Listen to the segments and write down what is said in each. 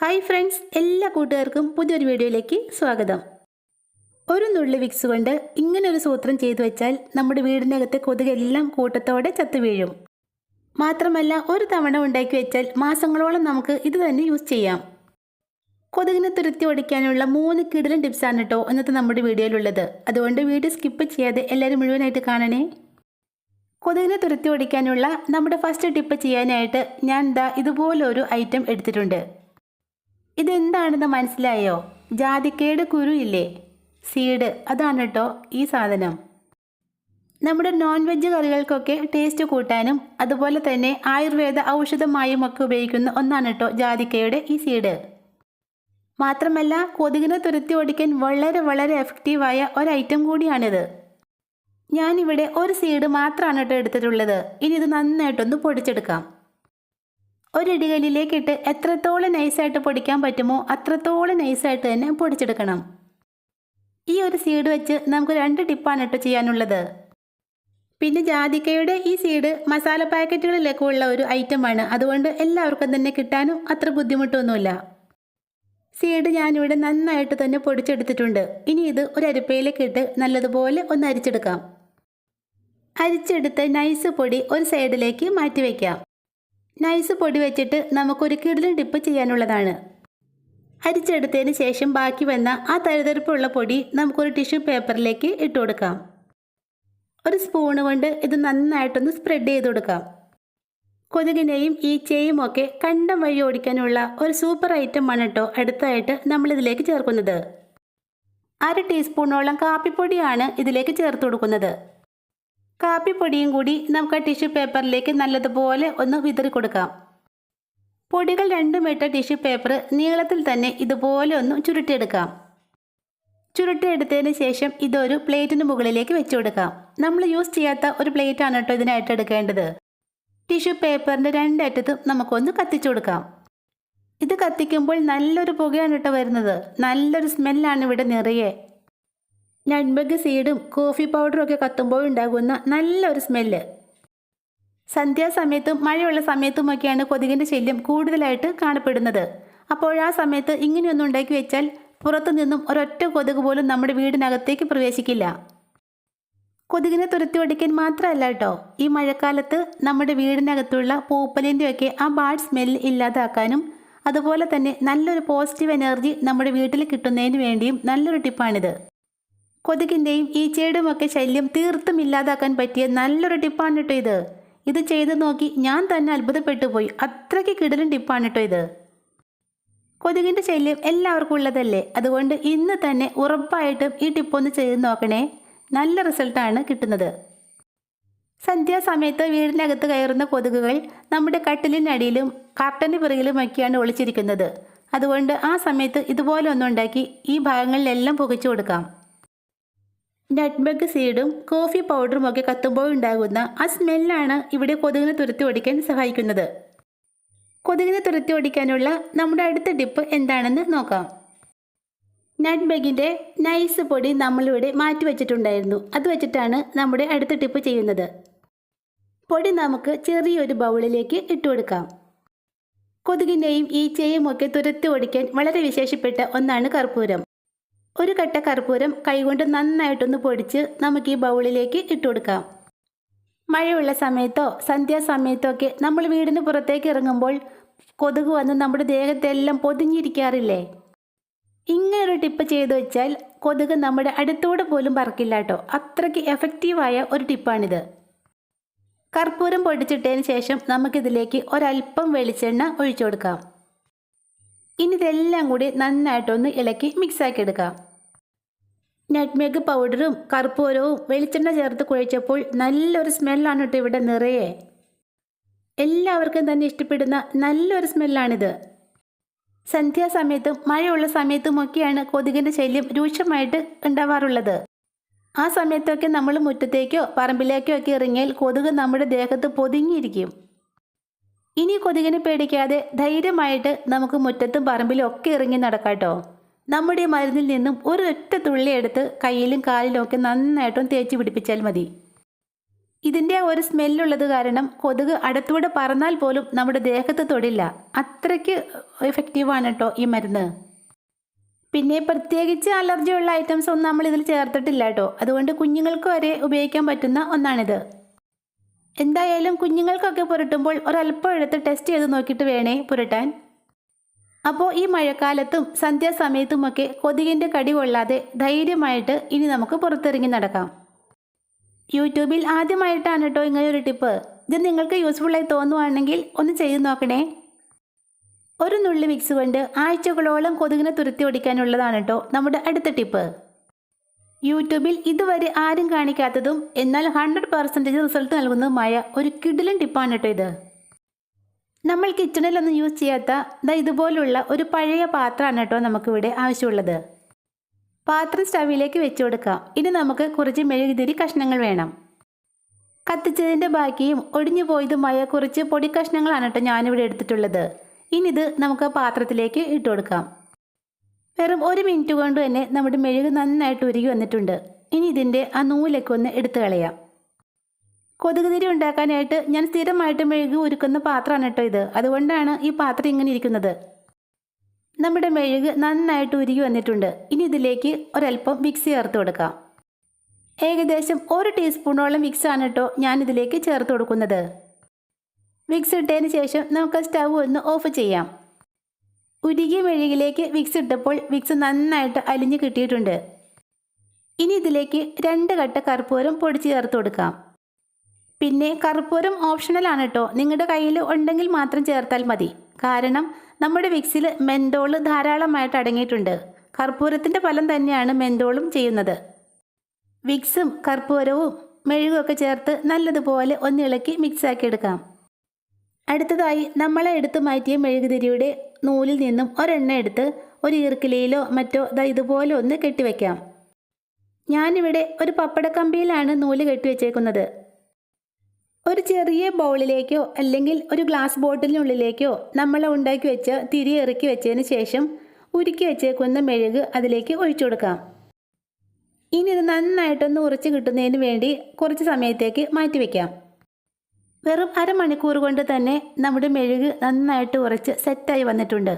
Hi friends എല്ലാ കൂട്ടുകാർക്കും പുതിയൊരു വീഡിയോയിലേക്ക് സ്വാഗതം. ഒരു നുള്ളി വിക്സ് കൊണ്ട് ഇങ്ങനൊരു സൂത്രം ചെയ്തു വെച്ചാൽ നമ്മുടെ വീടിനകത്തെ കൊതുകെല്ലാം കൂട്ടത്തോടെ ചത്തു വീഴും. മാത്രമല്ല ഒരു തവണ ഉണ്ടാക്കി വെച്ചാൽ മാസങ്ങളോളം നമുക്ക് ഇത് തന്നെ യൂസ് ചെയ്യാം. കൊതുകിനെ തുരുത്തി ഓടിക്കാനുള്ള മൂന്ന് കിടിലൻ ടിപ്സാണ് കേട്ടോ ഇന്നത്തെ നമ്മുടെ വീഡിയോയിലുള്ളത്. അതുകൊണ്ട് വീഡിയോ സ്കിപ്പ് ചെയ്യാതെ എല്ലാവരും മുഴുവനായിട്ട് കാണണേ. കൊതുകിനെ തുരുത്തി ഓടിക്കാനുള്ള നമ്മുടെ ഫസ്റ്റ് ടിപ്പ് ചെയ്യാനായിട്ട് ഞാൻ ദാ ഇതുപോലൊരു ഐറ്റം എടുത്തിട്ടുണ്ട്. ഇതെന്താണെന്ന് മനസ്സിലായോ? ജാതിക്കയുടെ കുരു ഇല്ലേ? സീഡ്. അതാണ് കേട്ടോ ഈ സാധനം. നമ്മുടെ നോൺ വെജ് കറികൾക്കൊക്കെ ടേസ്റ്റ് കൂട്ടാനും അതുപോലെ തന്നെ ആയുർവേദ ഔഷധമായും ഒക്കെ ഉപയോഗിക്കുന്ന ഒന്നാണ് കേട്ടോ ജാതിക്കയുടെ ഈ സീഡ്. മാത്രമല്ല കൊതുകിനെ തുരത്തി ഓടിക്കാൻ വളരെ വളരെ എഫക്റ്റീവായ ഒരു ഐറ്റം കൂടിയാണിത്. ഞാനിവിടെ ഒരു സീഡ് മാത്രമാണ് കേട്ടോ എടുത്തിട്ടുള്ളത്. ഇനി ഇത് നന്നായിട്ടൊന്ന് പൊടിച്ചെടുക്കാം. ഒരു ഇടികല്ലിലേക്കിട്ട് എത്രത്തോളം നൈസായിട്ട് പൊടിക്കാൻ പറ്റുമോ അത്രത്തോളം നൈസായിട്ട് തന്നെ പൊടിച്ചെടുക്കണം. ഈ ഒരു സീഡ് വെച്ച് നമുക്ക് രണ്ട് ടിപ്പാണ് കേട്ടോ ചെയ്യാനുള്ളത്. പിന്നെ ജാതിക്കയുടെ ഈ സീഡ് മസാല പാക്കറ്റുകളിലൊക്കെ ഉള്ള ഒരു ഐറ്റമാണ് അതുകൊണ്ട് എല്ലാവർക്കും തന്നെ കിട്ടാനും അത്ര ബുദ്ധിമുട്ടൊന്നുമില്ല. സീഡ് ഞാനിവിടെ നന്നായിട്ട് തന്നെ പൊടിച്ചെടുത്തിട്ടുണ്ട്. ഇനി ഇത് ഒരു അരിപ്പയിലേക്ക് ഇട്ട് നല്ലതുപോലെ ഒന്ന് അരിച്ചെടുക്കാം. അരിച്ചെടുത്ത് നൈസ് പൊടി ഒരു സൈഡിലേക്ക് മാറ്റി വയ്ക്കാം നൈസ് പൊടി വെച്ചിട്ട് നമുക്കൊരു കിടിലൻ ഡിപ്പ് ചെയ്യാനുള്ളതാണ്. അരിച്ചെടുത്തതിന് ശേഷം ബാക്കി വന്ന ആ തഴുതെറുപ്പുള്ള പൊടി നമുക്കൊരു ടിഷ്യൂ പേപ്പറിലേക്ക് ഇട്ട് കൊടുക്കാം. ഒരു സ്പൂണ് കൊണ്ട് ഇത് നന്നായിട്ടൊന്ന് സ്പ്രെഡ് ചെയ്ത് കൊടുക്കാം. കൊതുകിനെയും ഈച്ചയും ഒക്കെ കണ്ടം വഴി ഓടിക്കാനുള്ള ഒരു സൂപ്പർ ഐറ്റം ആണ് കേട്ടോ അടുത്തായിട്ട് നമ്മൾ ഇതിലേക്ക് ചേർക്കുന്നത്. അര ടീസ്പൂണോളം കാപ്പിപ്പൊടിയാണ് ഇതിലേക്ക് ചേർത്ത് കൊടുക്കുന്നത്. കാപ്പിപ്പൊടിയും കൂടി നമുക്ക് ടിഷ്യൂ പേപ്പറിലേക്ക് നല്ലതുപോലെ ഒന്ന് വിതറി കൊടുക്കാം. പൊടികൾ രണ്ടും ഇട്ട ടിഷ്യൂ പേപ്പർ നീളത്തിൽ തന്നെ ഇതുപോലെ ഒന്ന് ചുരുട്ടിയെടുക്കാം. ചുരുട്ടിയെടുത്തതിന് ശേഷം ഇതൊരു പ്ലേറ്റിന് മുകളിലേക്ക് വെച്ചു കൊടുക്കാം. നമ്മൾ യൂസ് ചെയ്യാത്ത ഒരു പ്ലേറ്റ് ആണ് കേട്ടോ ഇതിനായിട്ട് എടുക്കേണ്ടത്. ടിഷ്യൂ പേപ്പറിന്റെ രണ്ടറ്റത്തും നമുക്കൊന്ന് കത്തിച്ചു കൊടുക്കാം. ഇത് കത്തിക്കുമ്പോൾ നല്ലൊരു പുകയാണ് കേട്ടോ വരുന്നത്. നല്ലൊരു സ്മെല്ലാണ് ഇവിടെ നിറയെ. നട്ബഗ് സീഡും കോഫി പൗഡറും ഒക്കെ കത്തുമ്പോൾ ഉണ്ടാകുന്ന നല്ലൊരു സ്മെല്ല്. സന്ധ്യാസമയത്തും മഴയുള്ള സമയത്തുമൊക്കെയാണ് കൊതുകിന്റെ ശല്യം കൂടുതലായിട്ട് കാണപ്പെടുന്നത്. അപ്പോൾ ആ സമയത്ത് ഇങ്ങനെയൊന്നും ഉണ്ടാക്കി വെച്ചാൽ പുറത്തു നിന്നും ഒരൊറ്റ കൊതുക് പോലും നമ്മുടെ വീടിനകത്തേക്ക് പ്രവേശിക്കില്ല. കൊതുകിനെ തുരത്തി ഓടിക്കാൻ മാത്രമല്ല കേട്ടോ ഈ മഴക്കാലത്ത് നമ്മുടെ വീടിനകത്തുള്ള പൂപ്പലിന്റെയൊക്കെ ആ ബാഡ് സ്മെല്ല് ഇല്ലാതാക്കാനും അതുപോലെ തന്നെ നല്ലൊരു പോസിറ്റീവ് എനർജി നമ്മുടെ വീട്ടിൽ കിട്ടുന്നതിന് വേണ്ടിയും നല്ലൊരു ടിപ്പാണിത്. കൊതുകിന്റെയും ഈ ചേടുമൊക്കെ ശല്യം തീർത്തും ഇല്ലാതാക്കാൻ പറ്റിയ നല്ലൊരു ടിപ്പാണ് കേട്ടോ ഇത്. ഇത് ചെയ്ത് നോക്കി ഞാൻ തന്നെ അത്ഭുതപ്പെട്ടു പോയി. അത്രയ്ക്ക് കിടലും ടിപ്പാണ് കേട്ടോ ഇത്. കൊതുകിന്റെ ശല്യം എല്ലാവർക്കും ഉള്ളതല്ലേ? അതുകൊണ്ട് ഇന്ന് തന്നെ ഉറപ്പായിട്ടും ഈ ടിപ്പൊന്ന് ചെയ്ത് നോക്കണേ. നല്ല റിസൾട്ടാണ് കിട്ടുന്നത്. സന്ധ്യാസമയത്ത് വീടിനകത്ത് കയറുന്ന കൊതുകുകൾ നമ്മുടെ കട്ടിലിനടിയിലും കർട്ടന് പിറകിലുമൊക്കെയാണ് ഒളിച്ചിരിക്കുന്നത്. അതുകൊണ്ട് ആ സമയത്ത് ഇതുപോലെ ഒന്നുണ്ടാക്കി ഈ ഭാഗങ്ങളിലെല്ലാം പുകച്ചു കൊടുക്കാം. നട്ട്ബഗ് സീഡും കോഫി പൗഡറും ഒക്കെ കത്തുമ്പോൾ ഉണ്ടാകുന്ന ആ സ്മെല്ലാണ് ഇവിടെ കൊതുകിനെ തുരത്തി ഓടിക്കാൻ സഹായിക്കുന്നത്. കൊതുകിനെ തുരത്തി ഓടിക്കാനുള്ള നമ്മുടെ അടുത്ത ടിപ്പ് എന്താണെന്ന് നോക്കാം. നട്ട്ബഗിന്റെ നൈസ് പൊടി നമ്മളിവിടെ മാറ്റി വെച്ചിട്ടുണ്ടായിരുന്നു. അത് വെച്ചിട്ടാണ് നമ്മുടെ അടുത്ത ടിപ്പ് ചെയ്യുന്നത്. പൊടി നമുക്ക് ചെറിയൊരു ബൗളിലേക്ക് ഇട്ടു കൊടുക്കാം. കൊതുകിനെയും ഈച്ചയും ഒക്കെ തുരത്തി ഓടിക്കാൻ വളരെ വിശേഷപ്പെട്ട ഒന്നാണ് കർപ്പൂരം. ഒരു കട്ട കർപ്പൂരം കൈകൊണ്ട് നന്നായിട്ടൊന്ന് പൊടിച്ച് നമുക്ക് ഈ ബൗളിലേക്ക് ഇട്ട് കൊടുക്കാം. മഴയുള്ള സമയത്തോ സന്ധ്യാസമയത്തോ ഒക്കെ നമ്മൾ വീടിന് പുറത്തേക്ക് ഇറങ്ങുമ്പോൾ കൊതുക് വന്ന് നമ്മുടെ ദേഹത്തെല്ലാം പൊതിഞ്ഞിരിക്കാറില്ലേ? ഇങ്ങനൊരു ടിപ്പ് ചെയ്തു വെച്ചാൽ കൊതുക് നമ്മുടെ അടുത്തൂടെ പോലും പറക്കില്ല കേട്ടോ. അത്രയ്ക്ക് എഫക്റ്റീവായ ഒരു ടിപ്പാണിത്. കർപ്പൂരം പൊടിച്ചിട്ടതിന് ശേഷം നമുക്കിതിലേക്ക് ഒരല്പം വെളിച്ചെണ്ണ ഒഴിച്ചു കൊടുക്കാം. ഇനി ഇതെല്ലാം കൂടി നന്നായിട്ടൊന്ന് ഇളക്കി മിക്സാക്കി എടുക്കാം. നട്ട്മേഗ് പൗഡറും കർപ്പൂരവും വെളിച്ചെണ്ണ ചേർത്ത് കുഴച്ചപ്പോൾ നല്ലൊരു സ്മെല്ലാണ് കേട്ടോ ഇവിടെ നിറയെ. എല്ലാവർക്കും തന്നെ ഇഷ്ടപ്പെടുന്ന നല്ലൊരു സ്മെല്ലാണിത് സന്ധ്യാസമയത്തും മഴയുള്ള സമയത്തുമൊക്കെയാണ് കൊതുകിന്റെ ശല്യം രൂക്ഷമായിട്ട് ഉണ്ടാവാറുള്ളത്. ആ സമയത്തൊക്കെ നമ്മൾ മുറ്റത്തേക്കോ പറമ്പിലേക്കോ ഒക്കെ ഇറങ്ങിയാൽ കൊതുക് നമ്മുടെ ദേഹത്ത് പൊതിഞ്ഞിരിക്കും. ഇനി കൊതുകിനെ പേടിക്കാതെ ധൈര്യമായിട്ട് നമുക്ക് മുറ്റത്തും പറമ്പിലും ഒക്കെ ഇറങ്ങി നടക്കാട്ടോ നമ്മുടെ മരുന്നിൽ നിന്നും ഒരു ഒറ്റ തുള്ളി എടുത്ത് കയ്യിലും കാലിലും ഒക്കെ നന്നായിട്ടും തേച്ച് പിടിപ്പിച്ചാൽ മതി. ഇതിന്റെ ഒരു സ്മെല്ലുള്ളത് കാരണം കൊതുക് അടുത്തൂടെ പറന്നാൽ പോലും നമ്മുടെ ദേഹത്ത് തൊടില്ല. അത്രയ്ക്ക് എഫക്റ്റീവാണ് കേട്ടോ ഈ മരുന്ന്. പിന്നെ പ്രത്യേകിച്ച് അലർജിയുള്ള ഐറ്റംസ് ഒന്നും നമ്മൾ ഇതിൽ ചേർത്തിട്ടില്ല കേട്ടോ. അതുകൊണ്ട് കുഞ്ഞുങ്ങൾക്ക് വരെ ഉപയോഗിക്കാൻ പറ്റുന്ന ഒന്നാണിത്. എന്തായാലും കുഞ്ഞുങ്ങൾക്കൊക്കെ പുരട്ടുമ്പോൾ ഒരല്പം എടുത്ത് ടെസ്റ്റ് ചെയ്ത് നോക്കിയിട്ട് വേണേ പുരട്ടാൻ. അപ്പോൾ ഈ മഴക്കാലത്തും സന്ധ്യാസമയത്തുമൊക്കെ കൊതുകിന്റെ കടി കൊള്ളാതെ ധൈര്യമായിട്ട് ഇനി നമുക്ക് പുറത്തിറങ്ങി നടക്കാം. യൂട്യൂബിൽ ആദ്യമായിട്ടാണ് കേട്ടോ ഇങ്ങനെ ഒരു ടിപ്പ് ഇത് നിങ്ങൾക്ക് യൂസ്ഫുള്ളായി തോന്നുവാണെങ്കിൽ ഒന്ന് ചെയ്ത് നോക്കണേ. ഒരു നുള്ളി മിക്സ് കൊണ്ട് ആഴ്ചകളോളം കൊതുകിനെ തുരുത്തി ഓടിക്കാനുള്ളതാണ് കേട്ടോ നമ്മുടെ അടുത്ത ടിപ്പ് യൂട്യൂബിൽ ഇതുവരെ ആരും കാണിക്കാത്തതും എന്നാൽ ഹൺഡ്രഡ് പെർസെന്റേജ് റിസൾട്ട് നൽകുന്നതുമായ ഒരു കിഡിലൻ ടിപ്പാണ് കേട്ടോ ഇത്. നമ്മൾ കിച്ചണിലൊന്നും യൂസ് ചെയ്യാത്ത ദാ ഇതുപോലുള്ള ഒരു പഴയ പാത്രമാണ് കേട്ടോ നമുക്കിവിടെ ആവശ്യമുള്ളത്. പാത്രം സ്റ്റവിലേക്ക് വെച്ചു കൊടുക്കാം. ഇനി നമുക്ക് കുറച്ച് മെഴുകുതിരി കഷ്ണങ്ങൾ വേണം. കത്തിച്ചതിന്റെ ബാക്കിയും ഒടിഞ്ഞു പോയതുമായ കുറച്ച് പൊടി കഷ്ണങ്ങളാണ് കേട്ടോ ഞാനിവിടെ എടുത്തിട്ടുള്ളത്. ഇനി ഇത് നമുക്ക് പാത്രത്തിലേക്ക് ഇട്ട് കൊടുക്കാം. വെറും ഒരു മിനിറ്റ് കൊണ്ട് തന്നെ നമ്മുടെ മെഴുക് നന്നായിട്ട് ഉരുകി വന്നിട്ടുണ്ട്. ഇനി ഇതിന്റെ ആ നൂലൊക്കെ ഒന്ന് എടുത്തു കളയാം. കൊതുക് തിരി ഉണ്ടാക്കാനായിട്ട് ഞാൻ സ്ഥിരമായിട്ട് മെഴുക് ഉരുക്കുന്ന പാത്രമാണ് കേട്ടോ ഇത്. അതുകൊണ്ടാണ് ഈ പാത്രം ഇങ്ങനെ ഇരിക്കുന്നത്. നമ്മുടെ മെഴുക് നന്നായിട്ട് ഉരുകി വന്നിട്ടുണ്ട്. ഇനി ഇതിലേക്ക് ഒരല്പം വിക്സ് ചേർത്ത് കൊടുക്കാം. ഏകദേശം ഒരു ടീസ്പൂണോളം മിക്സ് ആണ് കേട്ടോ ഞാൻ ഇതിലേക്ക് ചേർത്ത് കൊടുക്കുന്നത്. മിക്സ് ഇട്ടതിന് ശേഷം നമുക്ക് സ്റ്റവ് ഒന്ന് ഓഫ് ചെയ്യാം. ഉരുകിയ മെഴുകിലേക്ക് വിക്സ് ഇട്ടപ്പോൾ വിക്സ് നന്നായിട്ട് അലിഞ്ഞു കിട്ടിയിട്ടുണ്ട്. ഇനി ഇതിലേക്ക് രണ്ട് കട്ട കർപ്പൂരം പൊടിച്ച് ചേർത്ത് കൊടുക്കാം. പിന്നെ കർപ്പൂരം ഓപ്ഷണലാണ് കേട്ടോ നിങ്ങളുടെ കയ്യിൽ ഉണ്ടെങ്കിൽ മാത്രം ചേർത്താൽ മതി. കാരണം നമ്മുടെ വിക്സിൽ മെന്തോൾ ധാരാളമായിട്ട് അടങ്ങിയിട്ടുണ്ട്. കർപ്പൂരത്തിന്റെ ഫലം തന്നെയാണ് മെന്തോളും ചെയ്യുന്നത്. വിക്സും കർപ്പൂരവും മെഴുകുമൊക്കെ ചേർത്ത് നല്ലതുപോലെ ഒന്നിളക്കി മിക്സാക്കി എടുക്കാം. അടുത്തതായി നമ്മളെ എടുത്തു മാറ്റിയ മെഴുകുതിരിയുടെ നൂലിൽ നിന്നും ഒരെണ്ണ എടുത്ത് ഒരു ഈർക്കിലയിലോ മറ്റോ ദാ ഇതുപോലെ ഒന്ന് കെട്ടിവെക്കാം. ഞാനിവിടെ ഒരു പപ്പടക്കമ്പിയിലാണ് നൂൽ കെട്ടിവെച്ചേക്കുന്നത്. ഒരു ചെറിയ ബൗളിലേക്കോ അല്ലെങ്കിൽ ഒരു ഗ്ലാസ് ബോട്ടിലിനുള്ളിലേക്കോ നമ്മൾ ഉണ്ടാക്കി വെച്ച തിരി ഇറക്കി വെച്ചതിന് ശേഷം ഉരുക്കി വെച്ചേക്കുന്ന മെഴുക് അതിലേക്ക് ഒഴിച്ചു കൊടുക്കാം. ഇനി ഇത് നന്നായിട്ടൊന്ന് ഉറച്ച് കിട്ടുന്നതിന് വേണ്ടി കുറച്ച് സമയത്തേക്ക് മാറ്റി വയ്ക്കാം വെറും അരമണിക്കൂർ കൊണ്ട് തന്നെ നമ്മുടെ മെഴുക് നന്നായിട്ട് ഉറച്ച് സെറ്റായി വന്നിട്ടുണ്ട്.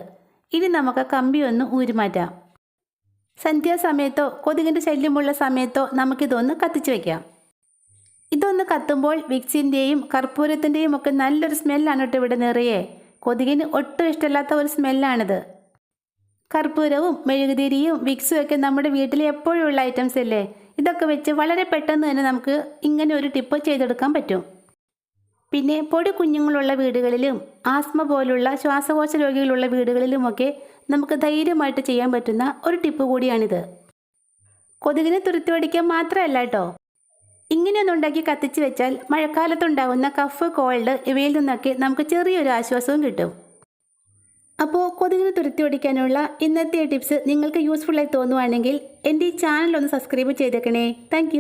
ഇനി നമുക്ക് കമ്പി ഒന്ന് ഊരിമാറ്റാം. സന്ധ്യാസമയത്തോ കൊതുകിന്റെ ശല്യമുള്ള സമയത്തോ നമുക്കിതൊന്ന് കത്തിച്ച് വയ്ക്കാം ഇതൊന്ന് കത്തുമ്പോൾ വിക്സിന്റെയും കർപ്പൂരത്തിന്റെയും ഒക്കെ നല്ലൊരു സ്മെല്ലാണ് കേട്ടോ ഇവിടെ നിറയെ. കൊതുകിന് ഒട്ടും ഇഷ്ടമില്ലാത്ത ഒരു സ്മെല്ലാണിത്. കർപ്പൂരവും മെഴുകുതിരിയും വിക്സും ഒക്കെ നമ്മുടെ വീട്ടിൽ എപ്പോഴും ഉള്ള ഐറ്റംസ് അല്ലേ? ഇതൊക്കെ വെച്ച് വളരെ പെട്ടെന്ന് തന്നെ നമുക്ക് ഇങ്ങനെ ഒരു ടിപ്പ് ചെയ്തെടുക്കാൻ പറ്റും. പിന്നെ പൊടി കുഞ്ഞുങ്ങളുള്ള വീടുകളിലും ആസ്മ പോലുള്ള ശ്വാസകോശ രോഗികളുള്ള വീടുകളിലുമൊക്കെ നമുക്ക് ധൈര്യമായിട്ട് ചെയ്യാൻ പറ്റുന്ന ഒരു ടിപ്പ് കൂടിയാണിത്. കൊതുകിനെ തുരുത്തുപിടിക്കാൻ മാത്രമല്ല കേട്ടോ ഇങ്ങനെയൊന്നുണ്ടാക്കി കത്തിച്ച് വെച്ചാൽ മഴക്കാലത്തുണ്ടാകുന്ന കഫ് കോൾഡ് ഇവയിൽ നിന്നൊക്കെ നമുക്ക് ചെറിയൊരു ആശ്വാസവും കിട്ടും. അപ്പോൾ കൊതുകിന് തുരുത്തി ഓടിക്കാനുള്ള ഇന്നത്തെ ടിപ്സ് നിങ്ങൾക്ക് യൂസ്ഫുള്ളായി തോന്നുവാണെങ്കിൽ എന്റെ ഈ ചാനൽ ഒന്ന് സബ്സ്ക്രൈബ് ചെയ്തേക്കണേ. താങ്ക്